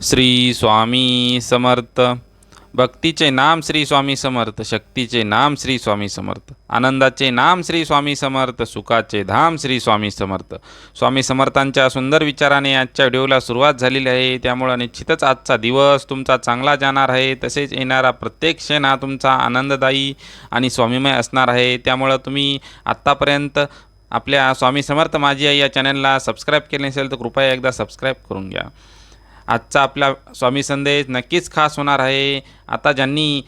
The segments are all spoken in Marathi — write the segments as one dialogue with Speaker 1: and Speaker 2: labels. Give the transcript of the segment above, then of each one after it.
Speaker 1: श्री स्वामी समर्थ. भक्तीचे नाम श्री स्वामी समर्थ शक्तीचे नाम श्री स्वामी समर्थ आनंदाचे नाम श्री स्वामी समर्थ सुखाचे धाम श्री स्वामी समर्थ. स्वामी समर्थांच्या सुंदर विचाराने आजच्या व्हिडिओला सुरुवात झालेली आहे. त्यामुळं निश्चितच आजचा दिवस तुमचा चांगला जाणार आहे. तसेच येणारा प्रत्येक क्षण हा तुमचा आनंददायी आणि स्वामीमय असणार आहे. त्यामुळं तुम्ही आत्तापर्यंत आपल्या स्वामी समर्थ माझी आई या चॅनलला सबस्क्राईब केले नसेल तर कृपया एकदा सबस्क्राईब करून घ्या. आजचा आपला स्वामी संदेश नक्कीच खास होणार आहे. आता ज्यांनी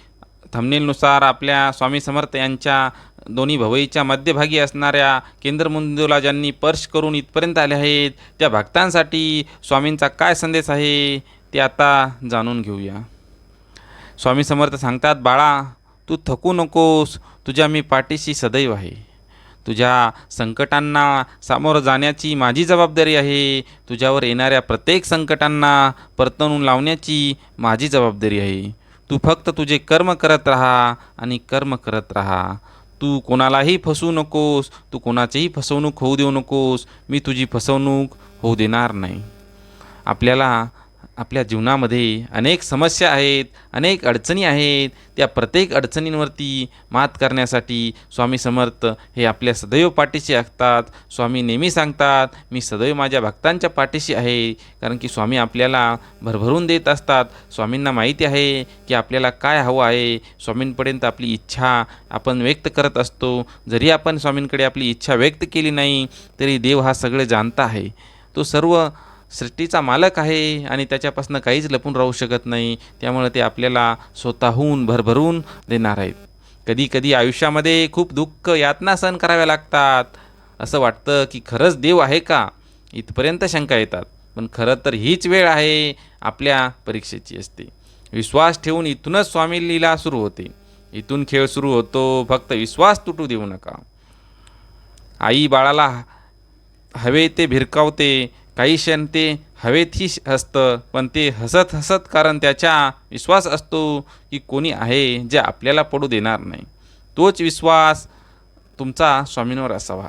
Speaker 1: थमनेलनुसार आपल्या स्वामी समर्थ यांच्या दोन्ही भवईच्या मध्यभागी असणाऱ्या केंद्रमंदूला ज्यांनी पर्श करून इथपर्यंत आले आहेत त्या भक्तांसाठी स्वामींचा काय संदेश आहे ते आता जाणून घेऊया. स्वामी समर्थ सांगतात बाळा तू थकू नकोस तुझ्या मी पाठीशी सदैव आहे. तुझ्या संकटांना सामोरं जाण्याची माझी जबाबदारी आहे. तुझ्यावर येणाऱ्या प्रत्येक संकटांना परतवून लावण्याची माझी जबाबदारी आहे. तू फक्त तुझे कर्म करत राहा आणि कर्म करत राहा. तू कोणालाही फसवू नकोस तू कोणाचीही फसवणूक होऊ देऊ नकोस. मी तुझी फसवणूक होऊ देणार नाही. आपल्याला आपल्या जीवनामध्ये अनेक समस्या आहेत अनेक अडचणी आहेत. त्या प्रत्येक अडचणींवरती मात करण्यासाठी स्वामी समर्थ हे आपल्या सदैव पाठीशी असतात. स्वामी नेहमी सांगतात मी सदैव माझ्या भक्तांच्या पाठीशी आहे. कारण की स्वामी आपल्याला भरभरून देत असतात. स्वामींना माहिती आहे की आपल्याला काय हवं आहे. स्वामींपर्यंत आपली इच्छा आपण व्यक्त करत असतो. जरी आपण स्वामींकडे आपली इच्छा व्यक्त केली नाही तरी देव हा सगळे जाणता आहे. तो सर्व सृष्टीचा मालक आहे आणि त्याच्यापासून काहीच लपून राहू शकत नाही. त्यामुळे ते आपल्याला स्वतःहून भरभरून देणार आहेत. कधी कधी आयुष्यामध्ये खूप दुःख यातना सहन कराव्या लागतात. असं वाटतं की खरंच देव आहे का? इथपर्यंत शंका येतात. पण खरं तर हीच वेळ आहे आपल्या परीक्षेची असते. विश्वास ठेवून इथूनच स्वामी लीला सुरू होते. इथून खेळ सुरू होतो. फक्त विश्वास तुटू देऊ नका. आई बाळाला हवे ते भिरकावते. काही क्षण ते हवेतही हसतं पण ते हसत हसत कारण त्याचा विश्वास असतो की कोणी आहे जे आपल्याला पडू देणार नाही. तोच विश्वास तुमचा स्वामींवर असावा.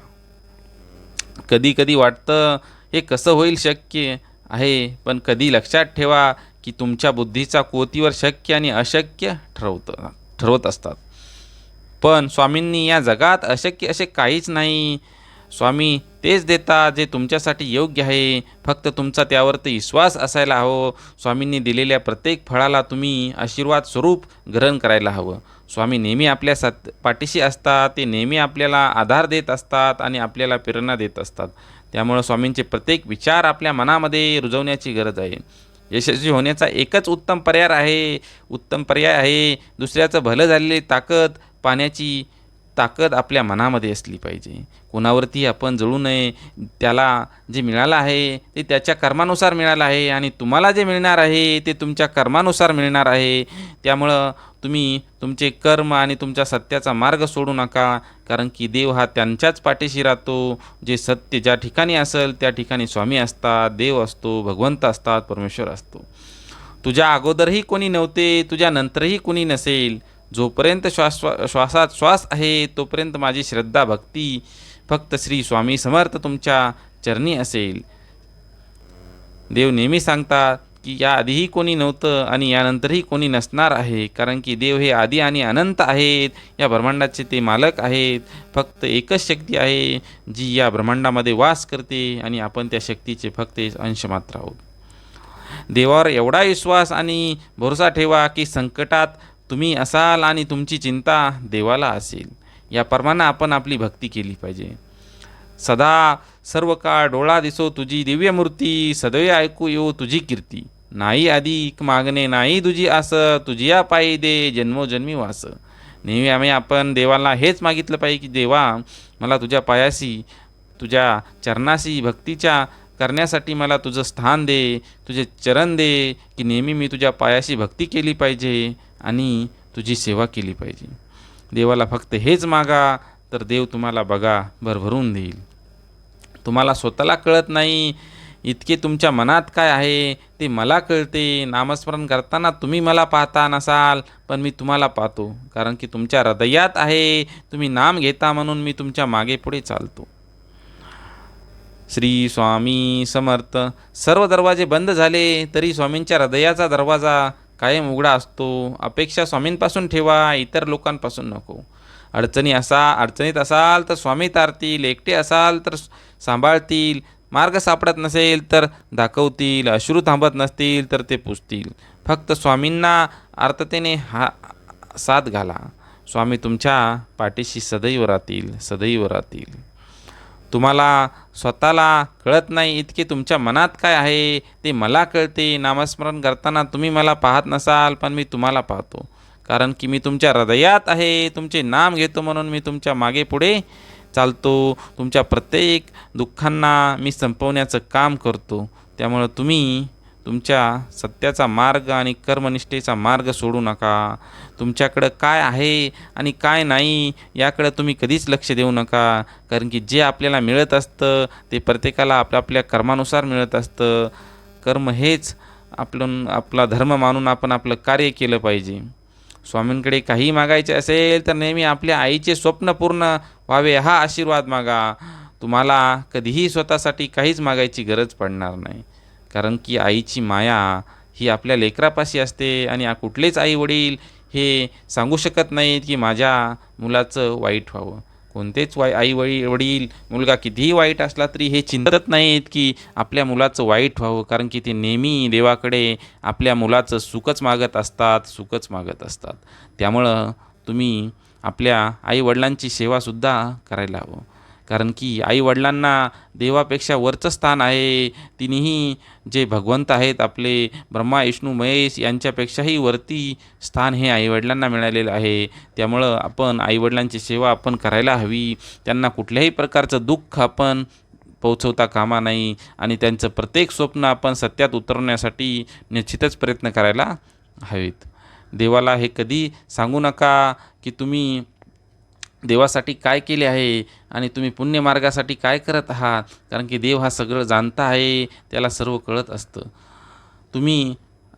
Speaker 1: कधी कधी वाटतं हे कसं होईल शक्य आहे पण कधी लक्षात ठेवा की तुमच्या बुद्धीचा कोतीवर शक्य आणि अशक्य ठरवतं ठरवत असतात. पण स्वामींनी या जगात अशक्य असे काहीच नाही स्वामी तेच देता जे तुमच्यासाठी योग्य आहे. फक्त तुमचा त्यावरती विश्वास असायला हवं. स्वामींनी दिलेल्या प्रत्येक फळाला तुम्ही आशीर्वाद स्वरूप ग्रहण करायला हवं. स्वामी नेहमी आपल्या सात पाठीशी असतात. ते नेहमी आपल्याला आधार देत असतात आणि आपल्याला प्रेरणा देत असतात. त्यामुळं स्वामींचे प्रत्येक विचार आपल्या मनामध्ये रुजवण्याची गरज आहे. यशस्वी होण्याचा एकच उत्तम पर्याय आहे. उत्तम पर्याय आहे. दुसऱ्याचं भलं झालेली ताकद पाण्याची ताकद आपल्या मनामध्ये असली पाहिजे. कोणावरती आपण जळू नये त्याला जे मिळालं आहे ते त्याच्या कर्मानुसार मिळालं आहे आणि तुम्हाला जे मिळणार आहे ते तुमच्या कर्मानुसार मिळणार आहे. त्यामुळं तुम्ही तुमचे कर्म आणि तुमच्या सत्याचा मार्ग सोडू नका कारण की देव हा त्यांच्याच पाठीशी राहतो. जे सत्य ज्या ठिकाणी असेल त्या ठिकाणी स्वामी असतात देव असतो भगवंत असतात परमेश्वर असतो. तुझ्या अगोदरही कोणी नव्हते तुझ्या नंतरही कोणी नसेल जोपर्यंत श्वास श्वासात श्वास आहे तोपर्यंत माझी श्रद्धा भक्ती फक्त श्री स्वामी समर्थ तुमच्या चरणी असेल. देव नेहमी सांगतात की या आधीही कोणी नव्हतं आणि यानंतरही कोणी नसणार आहे कारण की देव हे आधी आणि अनंत आहेत. या ब्रह्मांडाचे ते मालक आहेत. फक्त एकच शक्ती आहे जी या ब्रह्मांडामध्ये वास करते आणि आपण त्या शक्तीचे फक्त अंश मात्र आहोत. देवावर एवढा विश्वास आणि भरोसा ठेवा की संकटात तुम्ही असाल आणि तुमची चिंता देवाला असेल. या परमानं आपण आपली भक्ती केली पाहिजे. सदा सर्व काळ डोळा दिसो तुझी दिव्य मूर्ती सदैव ऐकू येऊ तुझी कीर्ती. नाही अधिक मागणे नाही तुझी आस तुझिया पायी दे जन्मोजन्मी वास. नेहमी आम्ही आपण देवाला हेच मागितलं पाहिजे की देवा मला तुझ्या पायाशी तुझ्या चरणाशी भक्तीच्या करण्यासाठी मला तुझं स्थान दे तुझे चरण दे की नेहमी मी तुझ्या पायाशी भक्ती केली पाहिजे. आणि तुझी सेवा केली पाहिजे. देवाला फक्त हेच मागा तर देव तुम्हाला बघा भरभरून देईल. तुम्हाला स्वतःला कळत नाही इतके तुमच्या मनात काय आहे ते मला कळते. नामस्मरण करताना तुम्ही मला पाहता नसाल पण मी तुम्हाला पाहतो. कारण की तुमच्या हृदयात आहे तुम्ही नाम घेता म्हणून मी तुमच्या मागे पुढे चालतो. श्री स्वामी समर्थ. सर्व दरवाजे बंद झाले तरी स्वामींच्या हृदयाचा दरवाजा कायम उघडा असतो. अपेक्षा स्वामींपासून ठेवा इतर लोकांपासून नको. अडचणी असा अडचणीत असाल तर स्वामी तारतील एकटे असाल तर सांभाळतील. मार्ग सापडत नसेल तर दाखवतील अश्रू थांबत नसतील तर ते पुसतील. फक्त स्वामींना आर्ततेने हा साथ घाला. स्वामी तुमच्या पाठीशी सदैव राहतील सदैव राहतील. तुम्हाला स्वतःला कळत नाही इतके तुमच्या मनात काय आहे ते मला कळते. नामस्मरण करताना तुम्ही मला पाहत नसाल पण मी तुम्हाला पाहतो. कारण की मी तुमच्या हृदयात आहे तुमचे नाम घेतो म्हणून मी तुमच्या मागे पुढे चालतो. तुमच्या प्रत्येक दुःखांना मी संपवण्याचं काम करतो. त्यामुळं तुम्ही तुमच्या सत्याचा मार्ग आणि कर्मनिष्ठेचा मार्ग सोडू नका. तुमच्याकडं काय आहे आणि काय नाही याकडं तुम्ही कधीच लक्ष देऊ नका. कारण की जे आपल्याला मिळत असतं ते प्रत्येकाला आपल्या आपल्या कर्मानुसार मिळत असतं. कर्म हेच आपण आपला धर्म मानून आपण आपलं कार्य केलं पाहिजे. स्वामींकडे काही मागायचे असेल तर नेहमी आपल्या आईचे स्वप्न पूर्ण व्हावे हा आशीर्वाद मागा. तुम्हाला कधीही स्वतःसाठी काहीच मागायची गरज पडणार नाही. कारण की आईची माया ही आपल्या लेकरापाशी असते आणि कुठलेच आई वडील हे सांगू शकत नाहीत की माझ्या मुलाचं वाईट व्हावं. कोणतेच वाई आई वडील वडील मुलगा कितीही वाईट असला तरी हे चिंतत नाहीत की आपल्या मुलाचं वाईट व्हावं. कारण की ते नेहमी देवाकडे आपल्या मुलाचं सुखच मागत असतात सुखच मागत असतात. त्यामुळं तुम्ही आपल्या आईवडिलांची सेवासुद्धा करायला हवं. कारण की आईवडिलांना देवापेक्षा वरचं स्थान आहे. तिन्ही जे भगवंत आहेत आपले ब्रह्मा विष्णू महेश यांच्यापेक्षाही वरती स्थान हे आईवडिलांना मिळालेलं आहे. त्यामुळं आपण आईवडिलांची सेवा आपण करायला हवी. त्यांना कुठल्याही प्रकारचं दुःख आपण पोचवता कामा नाही आणि त्यांचं प्रत्येक स्वप्न आपण सत्यात उतरवण्यासाठी निश्चितच प्रयत्न करायला हवेत. देवाला हे कधी सांगू नका की तुम्ही देवासाठी काय केले आहे आणि तुम्ही पुण्यमार्गासाठी काय करत आहात? कारण की देव हा सगळं जाणता आहे त्याला सर्व कळत असतं. तुम्ही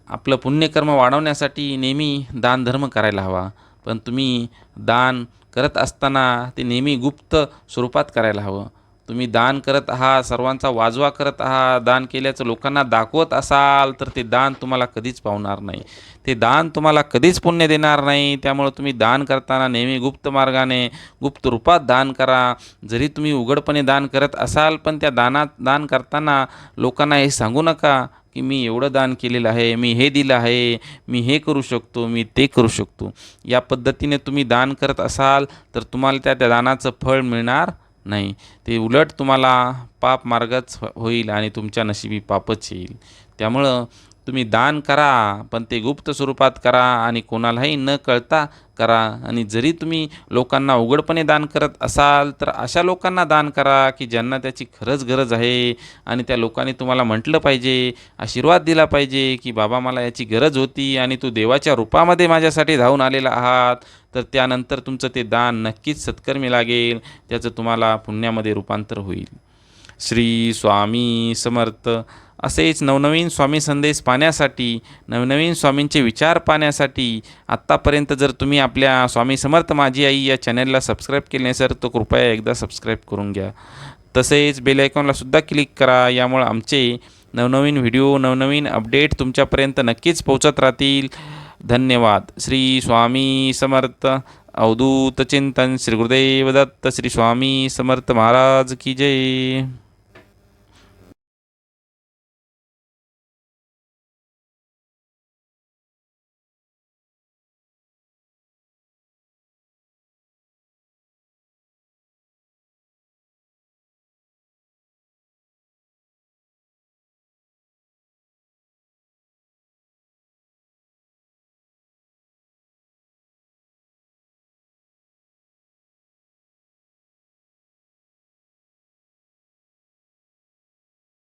Speaker 1: आपलं पुण्यकर्म वाढवण्यासाठी नेहमी दानधर्म करायला हवा. पण तुम्ही दान करत असताना ते नेहमी गुप्त स्वरूपात करायला हवं. तुम्ही दान करत आहात सर्वांचा वाजवा करत आहात दान केल्याचं लोकांना दाखवत असाल तर ते दान तुम्हाला कधीच पावणार नाही. ते दान तुम्हाला कधीच पुण्य देणार नाही. त्यामुळं तुम्ही दान करताना नेहमी गुप्त मार्गाने गुप्त रूपात दान करा. जरी तुम्ही उघडपणे दान करत असाल पण त्या दानात दान करताना लोकांना हे सांगू नका की मी एवढं दान केलेलं आहे मी हे दिलं आहे मी हे करू शकतो मी ते करू शकतो. या पद्धतीने तुम्ही दान करत असाल तर तुम्हाला त्या त्या दानाचं फळ मिळणार नाही. ते उलट तुम्हाला पाप मार्गच होईल आणि तुमच्या नशिबी पापच येईल. त्यामुळं तुम्ही दान करा पण ते गुप्त स्वरूपात करा आणि कोणालाही न कळता करा. आणि जरी तुम्ही लोकांना उघडपणे दान करत असाल तर अशा लोकांना दान करा की ज्यांना त्याची खरंच गरज आहे आणि त्या लोकांनी तुम्हाला म्हटलं पाहिजे आशीर्वाद दिला पाहिजे की बाबा मला याची गरज होती आणि तू देवाच्या रूपामध्ये माझ्यासाठी धावून आलेला आहात. तर त्यानंतर तुमचं ते दान नक्कीच सत्कर्मी लागेल त्याचं तुम्हाला पुण्यामध्ये रूपांतर होईल. श्री स्वामी समर्थ. असेच नवनवीन स्वामी संदेश पाहण्यासाठी नवनवीन स्वामींचे विचार पाहण्यासाठी आत्तापर्यंत जर तुम्ही आपल्या स्वामी समर्थ माझी आई या चॅनलला सबस्क्राईब केले सर तर कृपया एकदा सबस्क्राईब करून घ्या. तसेच बेलायकॉनलासुद्धा सुद्धा क्लिक करा यामुळे आमचे नवनवीन व्हिडिओ नवनवीन अपडेट तुमच्यापर्यंत नक्कीच पोहोचत राहतील. धन्यवाद. श्री स्वामी समर्थ. अवधूत चिंतन. श्री गुरुदेव दत्त. श्री स्वामी समर्थ महाराज की जय.